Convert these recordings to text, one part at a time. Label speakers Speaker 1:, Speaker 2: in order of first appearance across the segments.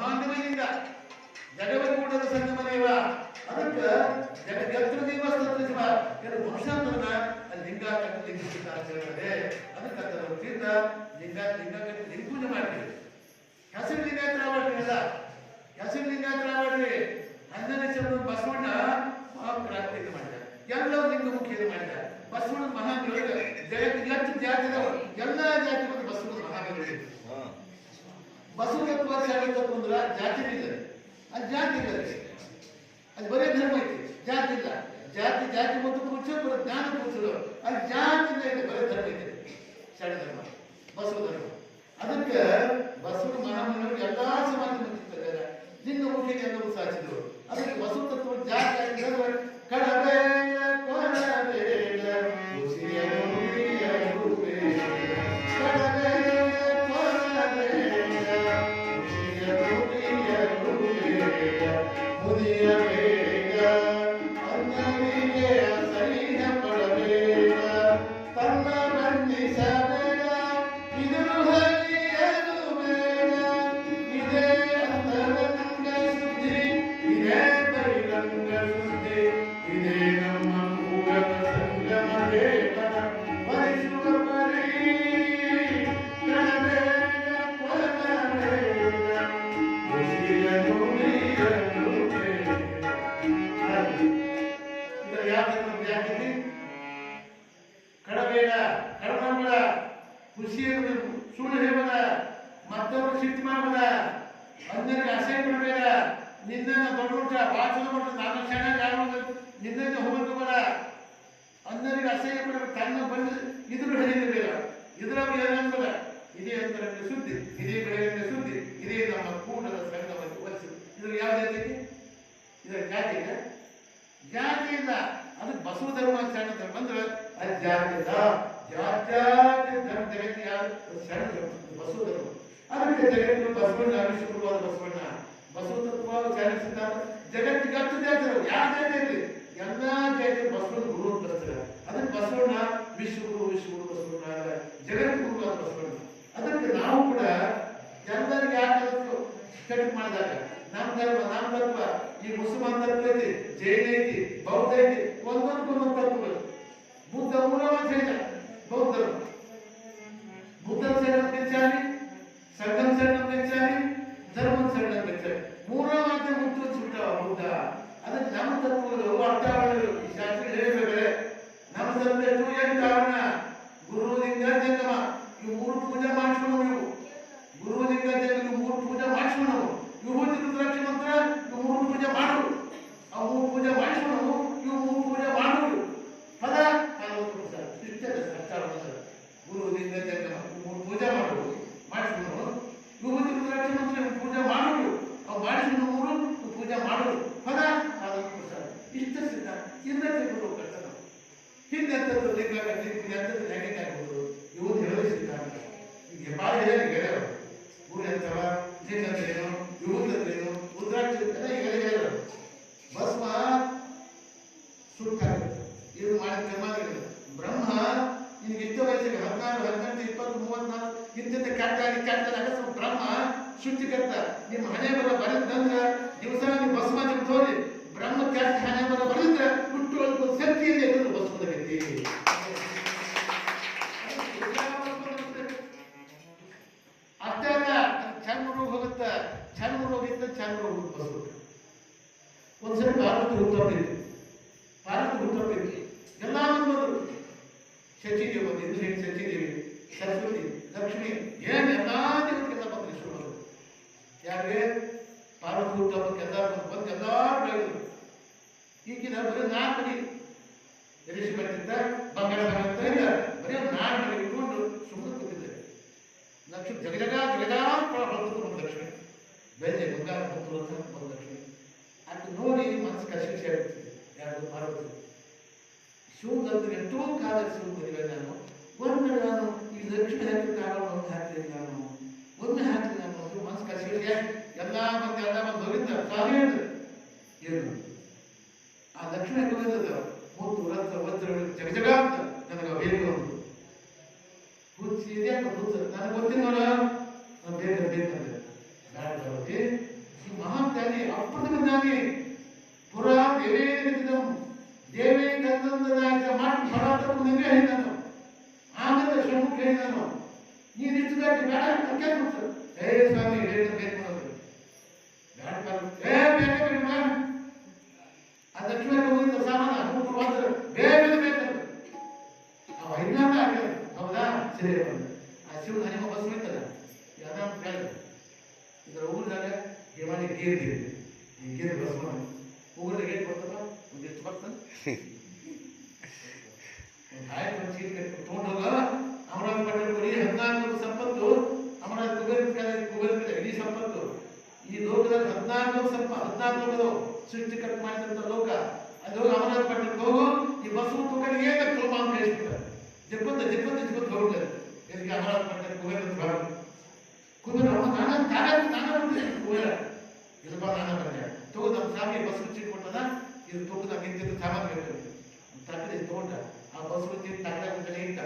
Speaker 1: ಬ್ರಹ್ಮಾಂಡಮಯದಿಂದ ಜಗವಕೂಟದ ಸಂಗಮದೇವ. ಅದಕ್ಕೆ ಜಗತ್ಯತ್ರ ದೇವಸ್ತತ್ರ ಶಿವ ಎರಡು ವಂಶಾಂತರನ ಅಲ್ಲಿ ಲಿಂಗ ಕಟ್ಟು ಲಿಂಗಿಸಿದ ಅಂತ ಹೇಳ್ತಾರೆ. ಅದಕ್ಕೆ ಅದರ ಲಿಂಗ ಲಿಂಗ ಕಟ್ಟಿ ಲಿಂಗ ಪೂಜೆ ಮಾಡ್ತೀವಿ. ಹೆಸರು ಲಿಂಗಾಯತರ ಮಾಡ್ರಿ ಹೆಸರು ಲಿಂಗಾಯತರ ಮಾಡ್ರಿ ಹನ್ನೊಂದನೇ ಚಂದ್ರ ಬಸವಣ್ಣ ಮಹಾಕ್ರಾಂತಿ ಇದು ಮಾಡಿದ ಎಲ್ಲ ಲಿಂಗ ಮುಖ್ಯ ಮಾಡಿದ ಬಸವಣ್ಣ ಯೋಗ ಜಗತ್ತಿಗೆ ಎಷ್ಟು ಜಾತಿ ಎಲ್ಲ ಜಾತಿ ಬಂದು ಬಸವಣ್ಣ ಮಹಾನ್ ಬಸವ ತತ್ವ ಜಾತಿ ತತ್ವ ಜಾತಿ ಇಲ್ಲ ಆ ಜಾತಿ ಇಲ್ಲ ಮತ್ತೊಬ್ಬರು ಮಾಡ್ಬೋದ ಮಾಡಬೇಡ ಅಸೈನ್ ಮಾಡ್ಬೇಡ. ನಿನ್ನ ದೊಡ್ಡ ಭಾಷಣ ಮಾಡ್ತಾರೆ ನಾನು ಚೆನ್ನಾಗಿ ಹೋಗ್ಬೇಕು ಬೇಡ. ಅಂದ್ರೆ ಅಸಹ್ಯ ಪಡಬೇಡ. ತನ್ನ ಬಂದು ಇದ್ರ ಹೇಳಿದ್ರೆ ಇದರ ಏನಂದ್ರೆ ಇದೇ ಅಂತರಂಗ ಸುದ್ದಿ. ಇದೇ ಬೆಳಗಿನ ಸುದ್ದಿ. ಇದೇ ನಮ್ಮ ಕೂಟದ ಸಂಘವನ್ನು ವಹಿಸಿ ಇದ್ರ ಯಾವ ಜಾತಿ ಇದರ ಜಾತಿ ಇದೆ ಜಾತಿ ಇಲ್ಲ. ಅದು ಬಸವ ಧರ್ಮ ಸಣ್ಣ ಧರ್ಮ ಅಂದ್ರೆ ಅದು ಜಾತಿ ಇಲ್ಲ ಜಾತ್ಯಾತಿ ಧರ್ಮ ಜಗತ್ತಿಗೆ ಯಾರು? ಸಣ್ಣ ಧರ್ಮ. ಬಸವ ಧರ್ಮ. ಅದಕ್ಕೆ ಜಗತ್ತಿನ ಬಸವಣ್ಣ ವಿಶ್ವಗುರುವಾದ ಬಸವಣ್ಣ. ಬಸವ ತತ್ವ ಸಿದ್ಧಾಂತ ಜಗತ್ತಿಗೆ ಹತ್ತು ಜಾತಿ ಇದಾವೆ. ಯಾವ ಜಾತಿ ಇರಲಿ? ಎಲ್ಲಾ ಜಾತಿ ಬಸವಣ್ಣ ಗುರು ಅಂತ ಅದಕ್ಕೆ ಬಸವಣ್ಣ ವಿಶ್ವಗುರು ವಿಶ್ವಗುರು ಬಸವಣ್ಣ ಜಗತ್ ಗುರುವಾದ ಬಸವಣ್ಣ. ಅದಕ್ಕೆ ನಾವು ಕೂಡ ಎಲ್ಲರಿಗೆ ಯಾಕೆ ಕಟ್ ಮಾಡಿದಾಗ ನಮ್ಮ ಧರ್ಮ ನಮ್ಮ ತತ್ವ ಈ ಮುಸಲ್ಮಾನ್ ತತ್ವ ಐತಿ, ಜೈನ ಐತಿ, ಬೌದ್ಧ ಐತಿ, ಒಂದೊಂದು ಒಂದೊಂದು ತತ್ವಗಳು ಬುದ್ಧ ಮೂರವ ಜೈನ, ಬೌದ್ಧ ಬುದ್ಧ ಶರಣಂ ಗಚ್ಚಾಮಿ ಸಂಘಂ ಶರಣಂ ಗಚ್ಚಾಮಿ ಧರ್ಮಂ ಶರಣಂ ಗಚ್ಚಾಮಿ ಮೂರವ ಮಾತ್ರ ಮುತ್ತು ಸುಟ್ಟ ಬುದ್ಧ ಅದಕ್ಕೆ ನಮ್ಮ ತತ್ವಗಳು ಅರ್ಥ ಆಗಲು ಶಾಸ್ತ್ರ ಹೇಳಿದ್ರೆ ನಮ್ಮ ಎಷ್ಟು ಎಂಟು ಕಾರಣ? ಗುರು ಲಿಂಗ ಜಂಗಮ. ಇವು ಮೂರು ಪೂಜೆ ಮಾಡಿಸ್ಕೊಂಡು ನೀವು. ಗುರು ಲಿಂಗ ಜಂಗಮ ಮೂರು ಪೂಜೆ ಮಾಡಿಸ್ಕೊಂಡು ವಿಭೂತಿ ರುದ್ರಾಕ್ಷಿ ಮಂತ್ರ ಇವು ಮೂರು ಪೂಜೆ ಮಾಡು. ಆ ಮೂರು ಪೂಜೆ ಮಾಡಿಸ್ಕೊಂಡು ಇವು ಮೂರು ಪೂಜೆ ಮಾಡು. ಪದ ಪಾರ್ವತಿ ಸರ್ ಇಷ್ಟೇ ಅಷ್ಟಾರ ಗುರು ಲಿಂಗ ಜಂಗಮ ಮೂರು ಪೂಜೆ ಮಾಡು. ಮಾಡಿಸ್ಕೊಂಡು ವಿಭೂತಿ ರುದ್ರಾಕ್ಷಿ ಮಂತ್ರ ಪೂಜೆ ಮಾಡುವುದು ಅವು ಮಾಡಿಸ್ಕೊಂಡು ಮೂರು ಪೂಜೆ ಮಾಡುವುದು ಫಲ ಪ್ರಸಾದ ಇಷ್ಟ ಸಿದ್ಧ. ಹಿಂದೆ ತೆಗೆದು ಕಷ್ಟ ಹಿಂದೆ ಲಿಂಗ ಲಿಂಗ ಎಂತದ್ದು ಹೆಂಗೆ ಆಗ್ಬೋದು. ಇವು ಹೇಳೋ ಸಿದ್ಧಾಂತ ಈಗ ಬಾಳ ಹೇಳಿ ಗೆಳೆಯರು ಊರು ಎಂತವ ಲಿಂಗ ಅಂದ್ರೇನು ವಿಭೂತಿ ಅಂದ್ರೇನು ರುದ್ರಾಕ್ಷಿ ಎಲ್ಲ ಈಗ ಹೇಳೋರು ಭಸ್ಮ ಸುಟ್ಟಾಗುತ್ತೆ ಇವ್ರು ಮಾಡಿದ ಕರ್ಮಾದಿಗಳು ಬ್ರಹ್ಮ ನಿನಗೆ ಇಷ್ಟ ವಯಸ್ಸಿಗೆ ಹದಿನಾರು ಹದಿನೆಂಟು ಇಪ್ಪತ್ತು ಮೂವತ್ನಾಲ್ಕು ಇಂತಿಂತ ಕೆಟ್ಟಾಗಿ ಕೆಟ್ಟ ಅಕಸ್ಮಾತ್ ಬ್ರಹ್ಮ ಸೃಷ್ಟಿಕರ್ತ ನಿಮ್ಮ ಹಣೆ ಬರೆದಂದ್ರೆ ದಿವಸ ನೀವು ಬಸ್ ಬ್ರಹ್ಮ ಕೆಟ್ಟ ಬರ ಬರೆದ್ರೆ ಹುಟ್ಟು ಶಕ್ತಿಯಲ್ಲಿ ಎದುರು ಬಸ್ ಗತಿ ಅಷ್ಟೇ ಅಲ್ಲ ಚರ್ಮ ಹೋಗುತ್ತ ಚರ್ಮ ರೋಗ ಇದ್ದ ಚರ್ಮ ರೋಗ ಬಸ್ಬಿಟ್ಟು ಒಂದ್ಸರಿ ಪಾರ್ವತಿ ಹುಟ್ಟೋಗ್ತಿತ್ತು ಪಾರ್ವತಿ ಹುಟ್ಟೋಗ್ತಿತ್ತು ಎಲ್ಲ ಬಂದ್ರು. ಶಚಿದೇವಿ ಬಂದು ಇಂದ್ರ ಹೆಣ್ಣು ಶಚಿದೇವಿ, ಸರಸ್ವತಿ, ಲಕ್ಷ್ಮಿ ಬಂದ್ರೆ ಯಾರಿಗೆ? ಪಾರ್ವತಿ ಹುಟ್ಟೋದಕ್ಕೆ ಎಲ್ಲ ಬಂದು ಎಲ್ಲ ಬೆಳೆದ್ರು. ಈಗಿನ ಬರೀ ನಾಲ್ಕು ಮನೆ. ಬರ್ತಿದ್ದ ಬಂಗಾರ ಅಂತ ಇಲ್ಲ, ಬರೀ ನಾಲ್ಕು ಇಟ್ಕೊಂಡು ಸುಮ್ಮನೆ ಕೂತಿದ್ದೆ. ಲಕ್ಷ್ಮಿ ಜಗಜಗ ಜಗಜಗ ಹೊರತು ಬಂದು ಲಕ್ಷ್ಮಿ ಬೆಳ್ಳಿ ಬಂಗಾರ ಹೊತ್ತು ಬಂದು ಲಕ್ಷ್ಮಿ ಅದು ನೋಡಿ ಮನಸ್ಸು ಕಶಿಕ್ಷೆ ಸೇರುತ್ತದೆ ಯಾರು ಪಾರ್ವತಿ. ಶಿವಗಂದ್ರೆ ಎಷ್ಟೋ ಕಾಲ ಶಿವ ನಾನು ಒಂದು ನಾನು ಈ ಲಕ್ಷ್ಮಿ ಹಾಕಿದ ಒಂದು ಹಾಕಿದೆ ನಾನು. ಒಂದು ಹಾಕಿದೆ ಒಂದು ಮನಸ್ಸು ಕಸಿ ಎಲ್ಲ ಬಂದು ಎಲ್ಲ ಬಂದು ಹೋಗಿದ್ದ ಅಂದ್ರೆ ಏನು? ಆ ಲಕ್ಷ್ಮಿ ಹಾಕಿ ಹೋಗಿದ್ದದ ಮುತ್ತು ರಥ ವಜ್ರ, ಜಗ ಅಂತ. ನನಗೆ ಬೇಕು ಒಂದು. ಹುಚ್ಚಿ ಇದೆ ಅಂತ ಹುಚ್ಚ ನನಗೆ ಗೊತ್ತಿಲ್ಲ ನಾನು ಬೇಗ ಬೇಕಂದೆ ಪಾರ್ವತಿ ಈ ಮಹಾನ್ ಜ್ಞಾನಿ. ಅದ್ಭುತ ಜ್ಞಾನಿ ಪುರಾ ದೇವೇ ನಿಂತಿದ್ದವು ದೇವೇ ತಂದಂದದಾಯ್ತ ಮಾಡಿ ಫಲಾತಕ್ಕೂ ನಿಮಗೆ ಹೇಳಿದನು. ಆಮೇಲೆ ಶ್ರಮಕ್ಕೆ ಹೇಳಿದನು. ನೀನು ಇಷ್ಟು ಬೇಕು ಬೇಡ ಅಂತ ಕೊಡ್ತು ಏ ಸ್ವಾಮಿ ಹೇಳಿದ ಬೇಕು ಅನ್ನೋದು ಬೇಡ ಬೇಡ ಏ ಬೇಡ ಬೇಡ ಬೇಡ ಆ ದಕ್ಷಿಣ ಹೋಗಿದ್ದ ಸಾಮಾನ ಮೂರು ಬಂದ್ರೆ ಬೇಗ ಬೇಕು ಅವ ಇನ್ನೊಂದು ಹೌದಾ? ಸರಿ ಆ ಶಿವ ನಿಮ್ಮ ಬಸ್ ಹೋಯ್ತಲ್ಲ ಯಾವ್ದಾದ್ರು ಕೇಳಿದ ಇದರ ಊರಿದಾಗ ಹಿಮಾನಿ ಗೀರ್ ಇದೆ ಈ ಗೀರ್ ಬಸ್ ಮಾಡಿ ಊರಿಗೆ ಒಂದು ಎಷ್ಟು ಒಂದು ಆಯ್ತು ಒಂದು ಚೀಟ್ ಕಟ್ಟಿ ತೊಗೊಂಡೋಗ ಅಮರಾವತಿ ಪಟ್ಟಣ ಬರೀ ಹದಿನಾಲ್ಕು ಸಂಪತ್ತು ಅಮರಾವತಿ ಕುಬೇರ ಕುಬೇರ ಇಡೀ ಸಂಪತ್ತು ಈ ಲೋಕದಲ್ಲಿ ಹದಿನಾಲ್ಕು ಸ್ವಲ್ಪ ಹದಿನಾಲ್ಕು ಕಟ್ ಮಾಡಿದಂತ ಲೋಕ. ಅದು ಹೋಗಿ ಅಮರಾವತಿ ಪಟ್ಟಣಕ್ಕೆ ಹೋಗು, ಈ ಬಸವ ಏಕ ತೋಮ ಅಂತ ಕಳಿಸ್ಬಿಟ್ಟಾರೆ ಜಪ್ಪತ್ತ ಜಪ್ಪತ್ತ ಜಪ್ಪತ್ತ ಹೋಗ್ತಾರೆ ಇದಕ್ಕೆ ಅಮರನಾಥ ಪಟ್ಟಣ ಕುಬೇರ ಬರೋದು ಕುಬೇರ ಅವ ನಾನ ತಾನ ತಾನ ಕುಬೇರ ಇಲ್ಲಪ್ಪ, ನಾನ ಬಂದೆ ತಗೋ ನಮ್ಮ ಸ್ವಾಮಿ ಬಸ್ ಚೀಟ್ ಕೊಟ್ಟದ ಇದು ತೂಕದ ನಿಂತಿದ್ದು ಸಾಮಾನು ಬೇಕು. ತಕ್ಕಡಿ ತಗೊಂಡ, ಆ ಬಸ್ ಚೀಟ್ ತಕ್ಕಡ ಮುಂದೆ ಇಟ್ಟ?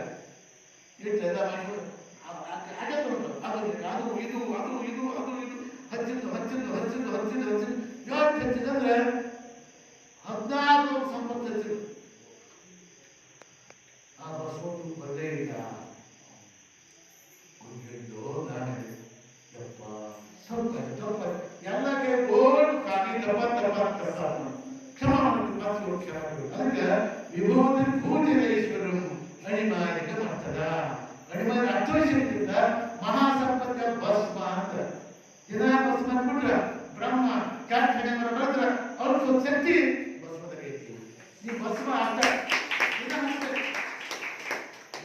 Speaker 1: ಇಟ್ಟು ಎಲ್ಲ ಮಾಡಿ ಅದು, ಇದು ಅದು ಇದು ಅದು, ಇದು حتنه حتنه حتنه حتنه حتنه يا حتنه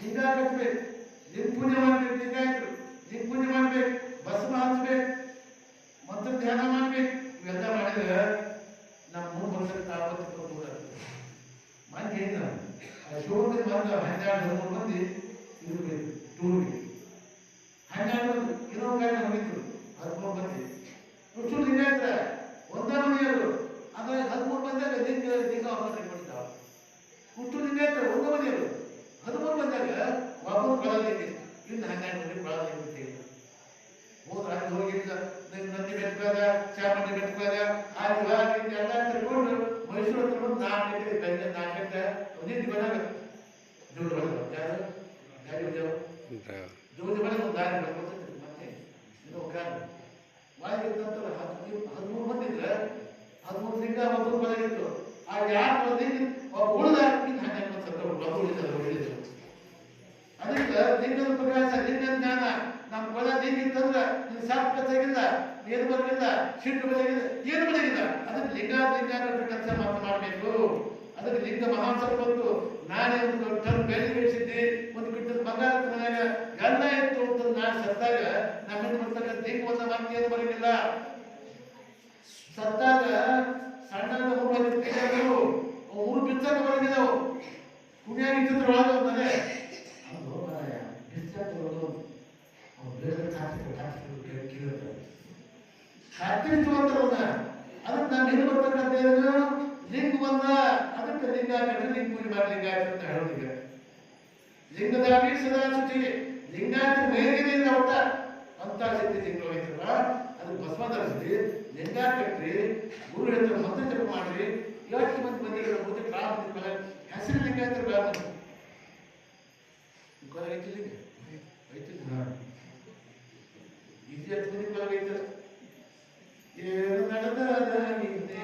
Speaker 1: ಲಿಂಗ ನಿನ್ ಪುಣ್ಯ ಮಾಡ್ಬೇಕು ಹಿಂಗಾಯ್ತು ನಿನ್ ಪೂಜೆ ಮಾಡ್ಬೇಕು, ಭಸ್ಮ ಹಚ್ಬೇಕು, ಮಂತ್ರ ಧ್ಯಾನ ಮಾಡ್ಬೇಕು, ಇವೆಲ್ಲ ಮಾಡಿದ್ರೆ ನಮ್ಮ ಮೂರು ವರ್ಷಕ್ಕೆ ತಾಪತ್ತು ದೂರ ಮಂದಿ ಆ ಶಿವಮೊಗ್ಗದ ಬಂದ ಹನ್ನೆರಡು ಹದಿಮೂರು ಮಂದಿ ಇರಬೇಕು ಟೂರ್ಗೆ. ಹನ್ನೆರಡು ಇನ್ನೊಂದು ಗಾಡಿ ಹೋಗಿದ್ರು ಹದಿಮೂರು ಮಂದಿ. ಹುಚ್ಚು ಲಿಂಗಾಯತ ಒಂದೇ ಮನೆಯವರು ಆದ್ರೆ ಹದಿಮೂರು ಮಂದಿಯಾಗ ಲಿಂಗ ಲಿಂಗ ಅವಕಾಶ ಮಾಡಿದ್ದಾವ ಹುಟ್ಟು ಲಿಂಗಾಯತ ಒಂದೇ ಮನೆಯವರು ಹದಿಮೂರು ಬಂದಾಗ ಒಬ್ಬರು ಕೊಳಲಿಗೆ ಇನ್ನು ಹನ್ನೆರಡು ಮಂದಿ ಕೊಳಲಿಗೆ ಅಂತ ಅಲ್ಲಿ ಹೋಗಿದ್ದ. ನಂದಿ ಬೆಟ್ಟದಾಗ ಚಾಮುಂಡಿ ಬೆಟ್ಟದಾಗ ಅಲ್ಲಿ ಹೋಗಿ ಎಲ್ಲ ತಿರ್ಕೊಂಡು ಮೈಸೂರು ಹತ್ರ ಬಂದು ನಾಲ್ಕು ಗಂಟೆ ಬೆಂಗ ನಾಲ್ಕು ಗಂಟೆ ನಿಂತು ಬಂದಾಗ ಜೋಡಿ ಬಂದ. ಯಾರು? ಗಾಡಿ ಉದ್ಯೋಗ ಜೋಡಿ ಬಂದ ಒಂದು ದಾರಿ ಮತ್ತೆ ಇನ್ನೂ ಹತ್ತು ಹದಿಮೂರು ಮಂದಿ ಇದ್ರೆ ಹದಿಮೂರು ಲಿಂಗ ಹದಿಮೂರು ಇತ್ತು. ಆ ಯಾರು ಬಂದಿದ್ದು? ಒಬ್ಬ ಉಳಿದ ಇನ್ನು ಹನ್ನೆರಡು ಮಂದಿ ಸತ್ತ ಒಬ್ಬ ಉಳಿದ ಉಳಿದಿದ್ರು ಅದಕ್ಕೆ ಲಿಂಗದ ಪ್ರಕಾಶ ಲಿಂಗ ಜ್ಞಾನ, ನಮ್ಮ ಕೊಲ ಲಿಂಗ ಇತ್ತಂದ್ರ ನಿನ್ ಸಾಪ್ ಏನು ಬರಲಿಲ್ಲ ಸಿಟ್ಟು ಬರಲಿಲ್ಲ ಏನು ಬರಲಿಲ್ಲ ಅದಕ್ಕೆ ಲಿಂಗ ಲಿಂಗ ಕೆಲಸ ಮಾಡಬೇಕು. ಅದಕ್ಕೆ ಲಿಂಗ ಮಹಾನ್ ಬಂತು. ನಾನೇ ಒಂದು ಟನ್ ಬೆಲೆ ಬೆಳೆಸಿದ್ದೆ. ಒಂದು ಕಿಟ್ಟದ ಬಂಗಾರ ಮನ್ಯಾಗ ಎಲ್ಲ ಇತ್ತು ಅಂತ ನಾನು ಸತ್ತಾಗ ನಮ್ಮಿಂದ ಬರ್ತಕ್ಕಂಥ ಲಿಂಗ ಒಂದು ಮಾತು ಏನು ಬರಲಿಲ್ಲ ಸತ್ತಾಗ ಸಣ್ಣ ಮೂರು ಕೈಗಳು ಮೂರು ಬಿತ್ತಕ ಬರಲಿಲ್ಲವು ಪುಣ್ಯ ಇಟ್ಟಿದ್ರು ಒಳಗೆ ಅದು ಬರೋದು ಅವ್ನು ಬೇರೆ ಕೇಳಿದ್ರು. ಅದಕ್ಕೆ ನಾನು? ಲಿಂಗ ಬಂದ ಅದಕ್ಕೆ ಲಿಂಗ ಲಿಂಗ ಪೂಜೆ ಮಾಡಿ ಲಿಂಗ ಆಯ್ತು ಅಂತ ಹೇಳೋದೀಗ ಲಿಂಗದಾಗಿ ಸದಾ ಅಂತ ಶಕ್ತಿ ಲಿಂಗ ಗುರು ಮಂತ್ರ ಜಪ ಮಾಡ್ರಿ. ಎಷ್ಟು ಮಂದಿ ಬಂದಿರೋ ಮುಂದೆ ಕ್ರಾಮ ಹೆಸರು ಲಿಂಗಾಯತರ ಬೇಡ ಕೊಲಗೈತಿ ಲಿಂಗ ಐತಿ ಇದು ಎಷ್ಟು ಮಂದಿ ಕೊಲಗೈತ ಏನು ನಡೆದ ಹಿಂದೆ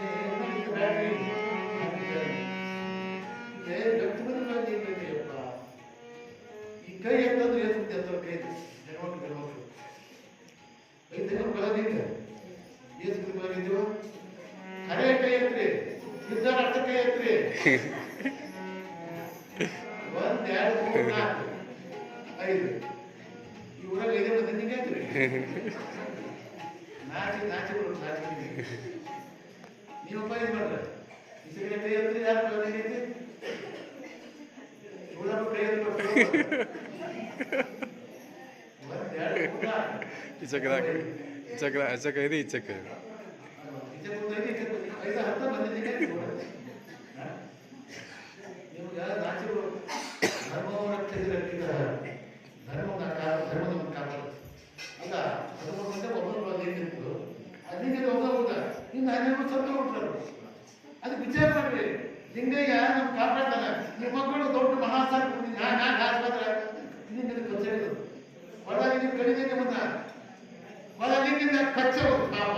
Speaker 1: ಗಟ್ಟಿ ಈ ಕೈ ಎತ್ತಂದ್ರೆ ಏನು ಎತ್ತರ ಕೈ ಹೆಣ್ಮಕ್ಳು ಹೆಣ್ಮಕ್ಳು ದಿನ ಕೊಲಗೈತೆ ಒಂದ್ ಎರಡು ಮೂರು ನಾಲ್ಕು ಐದು. ಐದೇ ಮಂದಿ ನಿಂಗೆ ಐತ್ರಿ ನಾಚಿ ನಾಚಿ ನಾಚಿ ಮಾಡ್ರ ಕೈ ಯಾರು ಕೈ ಒಂದ್ ಎರಡು ಮೂರು ನಾಲ್ಕು.
Speaker 2: ಇಚಕ ಇದೆ ಇಚಕ
Speaker 1: ಐದು ಹತ್ತು ಬಂದಿದ್ದೀವಿ ನಿಮ್ಗೆ ನಾಚಿರು ಧರ್ಮವನ್ನು ರಕ್ಷಿಸಿದ ಧರ್ಮವನ್ನು ಕಾಪಾಡ ಧರ್ಮವನ್ನು ಕಾಪಾಡ ಅಲ್ಲ ಹದಿಮೂರು ಮಂದಿ ಒಬ್ಬರು ಬಂದಿದ್ದು ಅದಕ್ಕೆ ಒಬ್ಬರು ಸತ್ತು ಹೋಗ್ತಾರೆ ಅದಕ್ಕೆ ವಿಚಾರ ಮಾಡ್ರಿ ಲಿಂಗಯ್ಯ ನಮ್ಮ ಕಾಪಾಡ್ತಾನೆ ನಿಮ್ಮ ಮಕ್ಕಳು ದೊಡ್ಡ ಮಹಾಸಾರ ನಾನು ನಾನು ಆಸ್ಪತ್ರೆ ನಿಮಗೆ ಗೊತ್ತಿರೋದು ಒಳಗೆ ನೀವು ಕಡಿದಂಗೆ ಬಂದ ಒಳಗಿಂದ ಕಚ್ಚ ಪಾಪ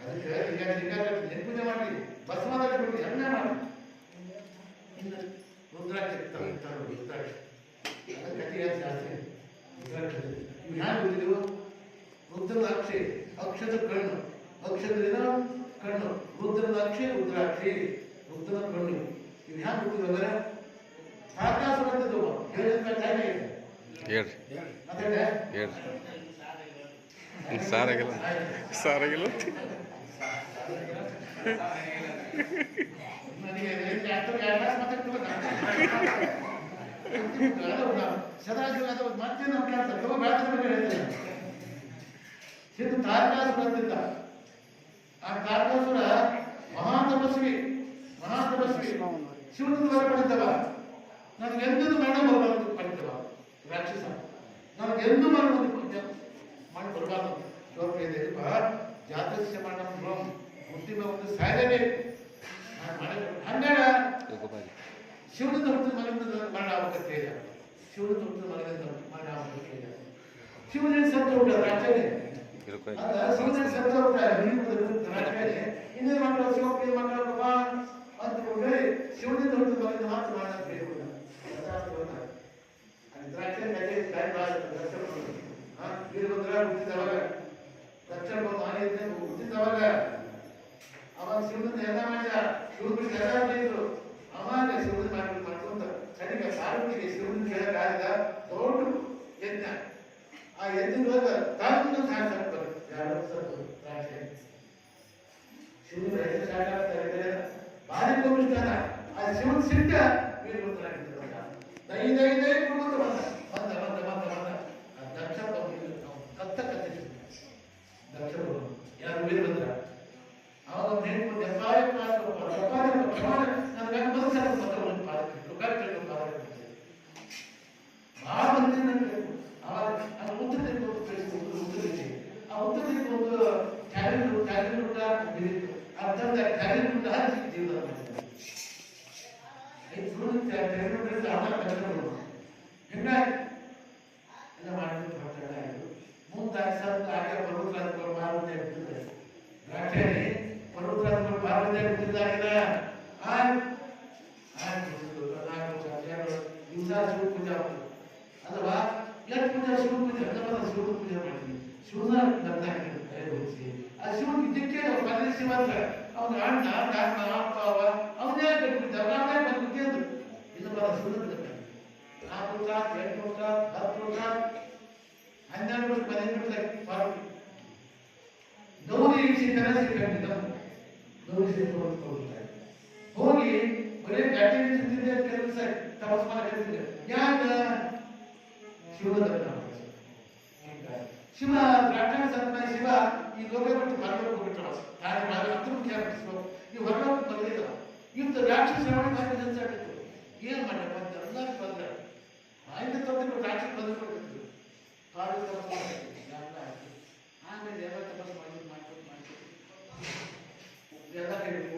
Speaker 1: ಅದಕ್ಕೆ ಈಗ ಈಗ ಪೂಜೆ ಮಾಡಿ ಬಸವದಲ್ಲಿ ಬಿಡಿ ಹಂಗೆ ಮಾಡಿ ಇನ್ನು ರುದ್ರಾಕ್ಷಿ ತಗೊಳ್ತಾರೆ ರುದ್ರಾಕ್ಷಿ ಅದು ಕಥೆಯ ಜಾಸ್ತಿ ರುದ್ರಾಕ್ಷಿ ಇವು ಹ್ಯಾಂಗೆ ಗೊತ್ತಿದೆವು ರುದ್ರದ ಅಕ್ಷಿ ಅಕ್ಷದ ಕಣ್ಣು ಅಕ್ಷದ್ರಿನ ಕಣ್ಣು ರುದ್ರದ ಅಕ್ಷಿ ರುದ್ರಾಕ್ಷಿ ರುದ್ರನ ಕಣ್ಣು ಇದು. ಹ್ಯಾಂಗ ಗೊತ್ತಿದ್ರೆ ಅಂದ್ರೆ ಬಂದಿದ್ದು ಹೇಳಿದ ಟೈಮ್ ಇದೆ
Speaker 2: ಹೇಳ್ರಿ. ಸಾರಾಗಿಲ್ಲ. ಸಾರಾಗಿಲ್ಲ.
Speaker 1: ಮತ್ತೆ ಕೆಲಸ ಸಿದ್ದು ತಾರಕಾಸು ಬಂದಿದ್ದ. ಆ ಕಾರಣಾಸುರ ಮಹಾ ತಪಸ್ವಿ ಮಹಾ ತಪಸ್ವಿ ಶಿವನಿಂದ ವರ ಪಡೆದವ ನನಗೆಂದೂ ಮರಣ ಬರಬಾರದು ಪಡೆದವ ರಾಕ್ಷಸ. ನನಗೆಂದೂ ಮರಣ ಮಾಡಿ ಬರಬಾರದು. ಶ್ಲೋಕ ಇದೆ? ಜಾತಸ್ಯ ಮರಣ ಭ್ರಮ್ ಬುದ್ಧಿಮ ಒಂದು ಸಾಯಲೇ ಹನ್ನೆರಡ. ಶಿವನಿಂದ ಹುಟ್ಟಿದ ಮಗನಿಂದ ಮರಣ ಇಲ್ಲ ಶಿವನಿಂದ ಹುಟ್ಟಿದ ಮಗನಿಂದ ಮರಣ ಆಗಬೇಕಂತ ಇಲ್ಲ ಶಿವನಿಂದ ಸತ್ತು ಹುಟ್ಟ ರಾಜನೇ ಶಿವನೇ ಸತ್ತು ಹುಟ್ಟ ಇನ್ನೇನು ಮಕ್ಕಳು ಶಿವಪ್ರಿಯ ಮಕ್ಕಳು ಪಾಪ ಅಂದ್ಕೊಂಡ್ರೆ ಶಿವನಿಂದ ಹುಟ್ಟಿದ ಮಗನಿಂದ ಮಾತ್ರ ಮರಣ ಅಂತ ಹೇಳ್ಬೋದು ದ್ರಾಕ್ಷಿ ನದಿ ಟೈಮ್ ಹಾ ವೀರಭದ್ರ ಹುಟ್ಟಿದವಾಗ ದಕ್ಷಿಣ ಮಾಹಿತಿ ಹುಟ್ಟಿದವಾಗ ಅವಾಗ ಶಿವನಿಂದ ಎಲ್ಲ ಮಾಡಿದ ಶಿವನ ಬಿಟ್ಟು ಎಲ್ಲ ಮಾಡಿದ್ರು ಅವಾಗ ಶಿವನ ಮಾಡಿ ಮಾಡ್ಕೊಂತ ಕಡೆಗೆ ಪಾರ್ವತಿಗೆ ಶಿವನ ಕೇಳಕ್ ಆಗ ದೊಡ್ಡ ಯಜ್ಞ. ಆ ಯಜ್ಞದೊಳಗ ತಾಂತ್ರಿಕ ಸಾಕು ಯಾರು ಸತ್ತು ಶಿವನ ಹೆಸರು ಭಾರಿ ಕೋಪಿಸ್ತಾನ ಆ ಶಿವನ ಸಿಟ್ಟ ವೀರಭದ್ರ ದೈ ದೈ ದೈ ಕುಡುತ್ತ ಬಂದ ಬಂದ ಬಂದ ಬಂದ ಬಂದ ಆ ದಕ್ಷ ಬಂದು ಕತ್ತ ಕತ್ತ ದಕ್ಷ ಯಾರು ವೀರಭದ್ರ ಅವಾಗ ಅವ್ನು ಹೇಳ್ಕೊಂಡು ಎಪ್ಪಾಯ ಕ್ಲಾಸ್ ಎಪ್ಪಾಯ ಪ್ರಮಾಣ ನನಗೆ ಮನಸ್ಸಾಗ ಪತ್ರವನ್ನು ಪಾಲಕ ಲುಕಾಕ್ಟನ್ನು ಪಾಲಕ ಭಾಳ ಮಂದಿ ನನಗೆ ಅವಾಗ ಅದು ಉತ್ತರ ದಿಕ್ಕ ಒಂದು ಕಳಿಸ್ಕೊಂಡು ಉತ್ತರ ದಿಕ್ಕಿ ಆ ಉತ್ತರ ದಿಕ್ಕ ಒಂದು ಕ್ಯಾಲೆಂಡರ್ ಕ್ಯಾಲೆಂಡರ್ ಅರ್ಥದ ಕ್ಯಾಲೆಂಡರ್ ಹಚ್ಚಿ ಜೀವನ ಮಾಡಿದ್ದಾರೆ ಐದು ಸುಳ್ಳು ಕ್ಯಾಲೆಂಡರ್ ಅವರ ಕಲಿತು ಹಿಂಗಾಗಿ ಎಲ್ಲ ಮಾಡಿಬಿಟ್ಟು ಹೊರಟಲ್ಲ ಮುಂದೆ ಸಾವಿರದ ಆಗ ಪರ್ವತರಾಜಗಳು ಮಾರುತಿ ಆಗ್ತಿದ್ದಾರೆ ದ್ರಾಕ್ಷಿ ಪರ್ವತರಾಜಗಳು ಮಾರುತಿ ಆಗ್ತಿದ್ದಾಗಿಲ್ಲ ದಿವಸ ಶಿವ ಪೂಜೆ ಆಗ್ತದೆ ಅಲ್ವಾ ಎಷ್ಟು ಪೂಜೆ ಶಿವ ಪೂಜೆ ಅಲ್ಲವಾ ಶಿವ ಪೂಜೆ ಮಾಡ್ತೀವಿ ಶಿವನ ಗಂಧ ಕೈ ಹೊರಿಸಿ ಆ ಶಿವನ ಇದಕ್ಕೆ ಪದೇ ಶಿವ ಅಂದ್ರೆ ಅವನ ಅಣ್ಣ ತಮ್ಮ ಅಪ್ಪ ಅವ ಅವನೇ ಕಟ್ಬಿಟ್ಟ ಅವನೇ ಬಂದ್ಬಿಟ್ಟು ಅಂದ್ರು ಇದು ಬರ ಶಿವನ ಗಂಧ ನಾಲ್ಕು ವರ್ಷ ಎಂಟು ವರ್ಷ ಹತ್ತು ವರ್ಷ ಹನ್ನೆರಡು ವರ್ಷ ಹದಿನೈದು ವರ್ಷ ಪಾರ್ವತಿ ಗೌರಿ ಇಳಿಸಿ ಕನಸಿ ಕಂಡಿದ್ದ ಗೌರಿ ಹೋಗ್ತಾರೆ ಹೋಗಿ ಬರೀ ಗಾಡಿ ನಿಲ್ಸಿದ್ದೆ ಅಂತ ಕೆಲಸ ತಪಸ್ ಮಾಡಕ್ಕೆ ಯಾಕ ಶಿವನ ದರ್ಶನ ಮಾಡ್ತಾರೆ. ಶಿವ ದ್ರಾಕ್ಷಾಣ ಸಂತ ಶಿವ, ಈ ಲೋಕ ಬಿಟ್ಟು ಹೊರಗೆ ಹೋಗ್ಬಿಟ್ಟ ತಾನೇ ಮಾಡಿ ಅದ್ರ ಮುಖ್ಯ ಅರ್ಪಿಸ್ಬೇಕು ಈ ಹೊರಗೆ ಬಂದಿಲ್ಲ ಇವತ್ತು ರಾಕ್ಷಸ ಮಾಡಿ ಜನ್ಸಾಟಿತ್ತು ಏನ್ ಮಾಡ್ಯಪ್ಪ ಅಂತ ಎಲ್ಲರೂ ಬಂದ ಆಯ್ತು ತಂದು ರಾಕ್ಷಸ ಎಲ್ಲ ಆಮೇಲೆ ಎಲ್ಲ ತಪಸ್ ಮಾಡಿ ಎಲ್ಲ ಹೇಳಿ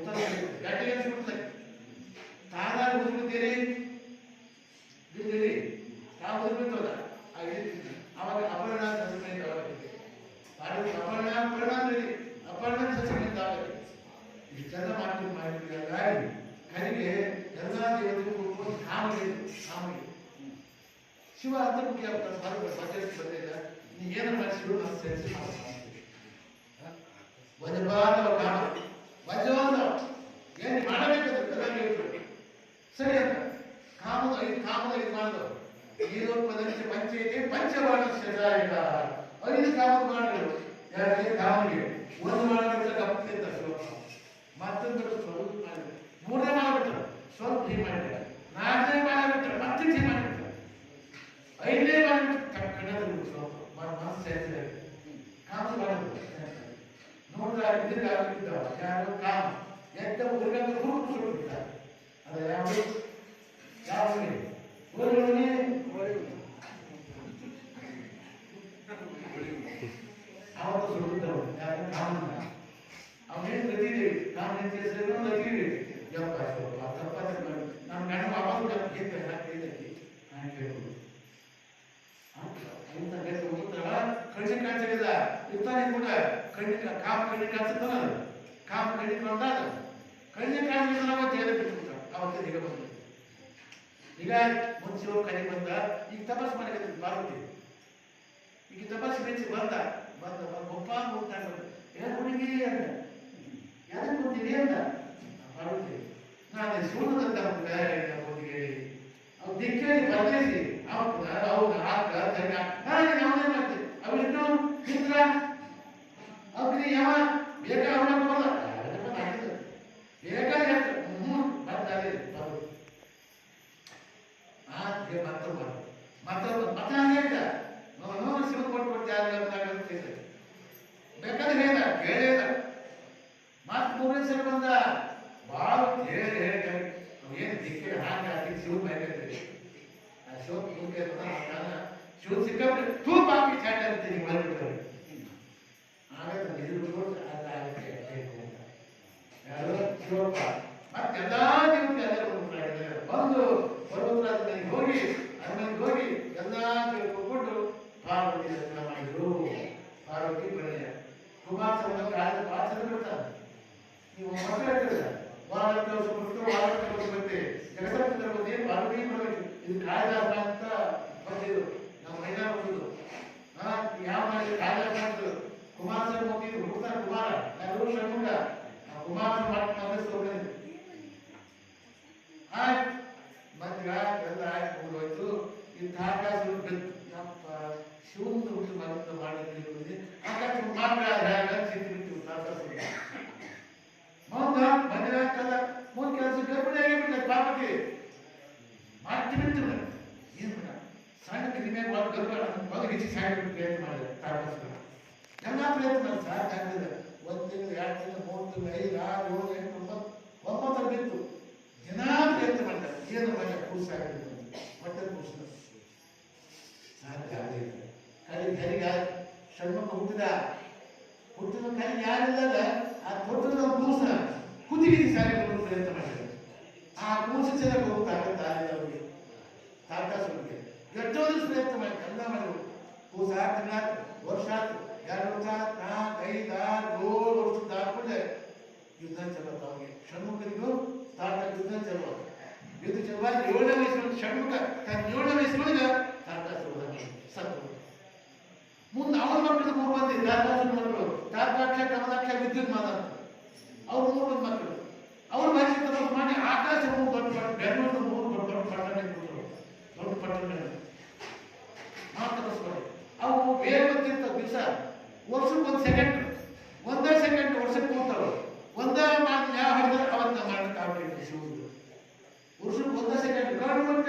Speaker 1: ಕಾಮದ ಐದು ಕಾಮದ ಐದು ಮಾಡಿದವರು ಈರೋತ್ಪದಕ್ಕೆ ಪಂಚೈತಿ ಪಂಚಬಾಣ ಸಜಾಯಕ ಐದು ಕಾಮದ ಬಾಣಗಳು ಯಾರಿಗೆ ಕಾಮಗೆ ಒಂದು ಮಾಡಬೇಕು ಗಪ್ಪಿಂದ ಶ್ಲೋಕ ಮತ್ತೊಂದು ಸ್ವಲ್ಪ ಮೂರನೇ ಮಾಡಿಬಿಟ್ರು ಸ್ವಲ್ಪ ಟೀ ಮಾಡಿದ್ರು ನಾಲ್ಕನೇ ಮಾಡಿಬಿಟ್ರು ಮತ್ತೆ ಟೀ ಮಾಡಿಬಿಟ್ರು ಐದನೇ ಮಾಡಿಬಿಟ್ರು ಕಣ್ಣದು ಶ್ಲೋಕ ಮನಸ್ಸು ಸೇರಿದೆ ಕಾಮದ ಮಾಡಿದ್ರು. ನೋಡಿದ್ರೆ ಇದಕ್ಕೆ ಯಾರು ಕಾಮ. ಎದ್ದ ಹುಡುಗ ಹುಡುಕು ಅದು ಯಾವುದು? ಯಾವ ಊರಿಗೆ ಅವತ್ತು ಸುಡುತ್ತವರು ಯಾರು ಕಾಮನ ಅವನೇನು ಗತಿದೆ ನಾನು ಹೆಂಡತಿ ಹೆಸರು ಗತಿದೆ ಯಪ್ಪ ಶಿವಪ್ಪ ತಪ್ಪಾದ್ರೆ ಮಾಡಿ ನಾನು ಗಂಡ ವಾಪಸ್ ಕೇಳ್ತೇನೆ ನಾನು ಕೇಳಿದಕ್ಕೆ ನಾನು ಕೇಳ್ಬೋದು ಅಂತ ಗಟ್ಟಿ ಹೋಗ್ತಾರ ಕಣ್ಣಿ ಕಾಣಿಸಿದ ಇರ್ತಾನೆ ಕೂಡ ಕಣ್ಣಿ ಕಾಪ್ ಕಣ್ಣಿ ಕಾಣಿಸ್ತದ ಕಾಪ್ ಕಣ್ಣಿ ಕೊಂಡಾದ ಕಣ್ಣಿ ಕಾಣಿಸಿದ್ರೆ ಅವತ್ತು ಹೇಳಿ ಬಿಟ್ಬಿಡ್ತಾರ ಅವತ್ತು ಈಗ ಬಂದ ಈಗ ಮುಂಚೆ ಕಡೆ ಬಂದ, ಈಗ ತಪಾಸ್ ಮಾಡಿದ್ರೆ ಪಾರ್ವತಿ ಈಗ ತಪಾಸ್ ಮೆಚ್ಚಿ ಬಂದ ಬಂದ ಒಪ್ಪ ಹೋಗ್ತಾನೆ ಏನು ಹುಡುಗಿ, ಅಂದ ಯಾರಕ್ಕೆ ಬಂದಿರಿ ಅಂದ ಪಾರ್ವತಿ ನಾನು ಶಿವನದಂತ ಹುಡುಗಿ ಅವ್ ದಿಕ್ಕೇಳಿ ಪರದೇಶಿ ಅವನ ಅವನ ಆಕ ತಂಗ ನಾನು ಅವನೇ ಮಾಡ್ತೀನಿ ಅವಿಷ್ಟು ಚಿತ್ರ ಅವ್ರಿಗೆ ಯಾವ ಬೇಗ ಅವನ ಬರಲ್ಲ ಬೇಗ ಹ್ಞೂ ಬರ್ತಾರೆ ಬರು ಆದ್ರೆ ಮತ್ತೊಬ್ಬ ಮತ್ತೊಬ್ಬ ಮತ ಹೇಳಿದ ನೋವು ಶಿವ ಕೊಟ್ಟು ಕೊಟ್ಟು ಯಾರು ಅಂತ ಹೇಳಿದ ಬೇಕಾದ್ರೆ ಹೇಳ್ದ ಕೇಳಿದ ಮತ್ ಮೂರನೇ ಸಲ ಬಂದ ಭಾಳ ಹೇಳಿ ಹೇಳಿ ಏನು ದಿಕ್ಕೆ ಹಾಗೆ ಹಾಕಿ ಶಿವ ಮೇಲೆ ಆ ಶಿವ ಕೂಕೆ ಶಿವ ಸಿಕ್ಕಾಪಟ್ಟೆ ತೂಪ ಹಾಕಿ ಚಾಟ ಅಂತೀನಿ ಬಂದ್ಬಿಟ್ರೆ ಆಗ ಇದು ಅದ ಆಗುತ್ತೆ ಬೇಕು ಅಂತ ಯಾರು ಶಿವಪ್ಪ ಮತ್ತೆಲ್ಲಾ ದೇವತೆ ಎಲ್ಲ ಬಂದ್ಬಿಟ್ಟಾಗಿದ್ದಾರೆ ಬಂದು ಪರ್ವತರಾಜನಿಗೆ ಹೋಗಿ ಅರಮನೆಗೆ ಹೋಗಿ ಎಲ್ಲಾ ತಿಳ್ಕೊಂಡು ಪಾರ್ವತಿ ದರ್ಶನ ಮಾಡಿದ್ರು ಪಾರ್ವತಿ ಪ್ರಣಯ ಕುಮಾರಸ್ವಾಮಿ ಕಾಲದ ಪಾತ್ರ ಬಿಡ್ತಾರೆ ನೀವು ಮಕ್ಕಳು ಹೇಳ್ತೀರ ವಾರ ವರ್ಷ ಬಿಟ್ಟು ವಾರ ವರ್ಷ ಬಂದೆ ಜಗತ್ತಲ್ಲಿ ಬಂದು ಪಾರ್ವತಿ ಬರಬೇಕು ಇದು ಕಾಳಿದಾಸ ಅಂತ ಬಂದಿದ್ರು ನಮ್ಮ ಮೈದಾನ ಬಂದಿದ್ದು ಹಾ ಯಾವ ಮಾಡಿ ಕಾಳಿದಾಸ ಅಂತ ಕುಮಾರಸ್ವಾಮಿ ಹೋಗಿದ್ರು ಹುಡುಕ್ತಾರೆ ಕುಮಾರ ಯಾರು ಷಣ್ಮುಖ ಆ ಕುಮಾರಸ್ವಾಮಿ ಮಾಡಿ ನಂಬಿಸ್ತು ಹೋಗಿದ್ರು ಆಯ್ತು ಮಧ್ಯ ಎಲ್ಲ ಆಯ್ತು ಮುಗಿದೋಯ್ತು ಇಂಥ ಆಕಾಶ ಬಿತ್ತು ಯಪ್ಪ ಶಿವನ ಹುಟ್ಟು ಮಗನ ಮಾಡಿದ್ವಿ ಆಕಾಶ ಮಾತ್ರ ಆಕಾಶ ಮುಂದ ಮದುವೆ ಆಗ್ತದ ಮೂರು ಕೆಲಸ ಗರ್ಭಿಣಿ ಆಗಿಬಿಟ್ಟೆ ಪಾಪಕ್ಕೆ ಮಾತಿ ಬಿಟ್ಟು ಏನು ಸಣ್ಣ ಕ್ರಿಮೆ ಮಾಡಿ ಗರ್ಭ ಮಗ ಹೆಚ್ಚಿ ಸಾಯ್ಬಿಟ್ಟು ಪ್ರಯತ್ನ ಮಾಡಿದೆ ಆಕಾಶ ಎಲ್ಲ ಪ್ರಯತ್ನ ಸಾಕಾಗ್ತದೆ ಒಂದು ತಿಂಗಳು ಎರಡು ತಿಂಗಳು ಮೂರು ತಿಂಗಳು ಐದು ಆರು ಏಳು ಎಂಟು ಒಂಬತ್ತು ಒಂಬತ್ತರ ಬಿತ್ತು ದಿನಾ ಪ್ರಯತ್ನ ಮಾಡ್ತಾರೆ ಏನು ಕೂಸಾಗಿದ್ದು ಹೊಟ್ಟೆ ಕೂಸ ಸಾಧ್ಯ ಆಗಲಿಲ್ಲ ಕಲಿ ಕಲಿಗ ಷಣ್ಮುಖ ಹುಟ್ಟಿದ ಹುಟ್ಟಿದ ಕಲಿ ಯಾರಿಲ್ಲದ ಆ ತೊಟ್ಟದ ಕೂಸ ಕುದಿಗೆ ಸಾರಿ ಬರಲು ಪ್ರಯತ್ನ ಮಾಡಿದ್ದಾರೆ ಆ ಕೂಸು ಚೆನ್ನಾಗಿ ದಾರಿ ಅವರಿಗೆ ತಾಕಾಸುರಿಗೆ ಎಷ್ಟೋ ದಿವಸ ಪ್ರಯತ್ನ ಮಾಡಿ ಎಲ್ಲ ಮಾಡಿದ್ರು ಕೂಸ ತಿನ್ನಾತು ವರ್ಷ ಆತು ಎರಡು ವರ್ಷ ನಾಲ್ಕು ಐದು ಆರು ಏಳು ವರ್ಷ ದಾಟ್ಕೊಂಡೆ ಯುದ್ಧ ಚಲೋ ಅವ್ರಿಗೆ ಷಣ್ಮುಖರಿಗೂ ಯುದ್ಧ ಚಲೋ ಯುದ್ಧ ಚಲವಾಗಿ ವಯಸ್ಸಿನಲ್ಲಿ ಷಣ್ಮುಖ, ತನ್ನ ಏಳನೇ ವಯಸ್ಸಿನೊಳಗ ತಾರಕಾಸು ಹಾಗೆ ಸತ್ತು ಮುಂದೆ ಅವನ ಮಕ್ಕಳು ಮೂರು ಮಂದಿ ತಾರಕಾಸು ಮಕ್ಕಳು, ತಾರಕಾಕ್ಷ, ಕಮಲಾಕ್ಷ, ವಿದ್ಯುತ್ ಮಾದ ಅವ್ರು ಮೂರು ಮಂದಿ ಮಕ್ಕಳು. ಅವ್ರ ಭಾಷೆ ಮಾಡಿ ಆಕಾಶ ಮೂರು ದೊಡ್ಡ ಬೆಂಗಳೂರು ಮೂರು ದೊಡ್ಡ ದೊಡ್ಡ ಪಟ್ಟಣ ದೊಡ್ಡ ಪಟ್ಟಣಗಳು ಮಾತಾಡಿಸ್ಕೊಳ್ಳಿ ಅವು ಬೇರೆ ದಿವಸ. ವರ್ಷಕ್ಕೆ ಒಂದು ಸೆಕೆಂಡ್ ಒಂದೇ ಸೆಕೆಂಡ್ ವರ್ಷಕ್ಕೆ ಹೋಗ್ತಾವೆ ಒಂದೇ ಮಾಡಿ ಯಾವ ಹಿಡಿದ್ರೆ ಅವನ್ನ ಮಾಡಕ್ಕೆ ಪುರುಷರು ಒಂದೇ ಸೆಕೆಂಡ್ ಗಂಡು ಒಂದು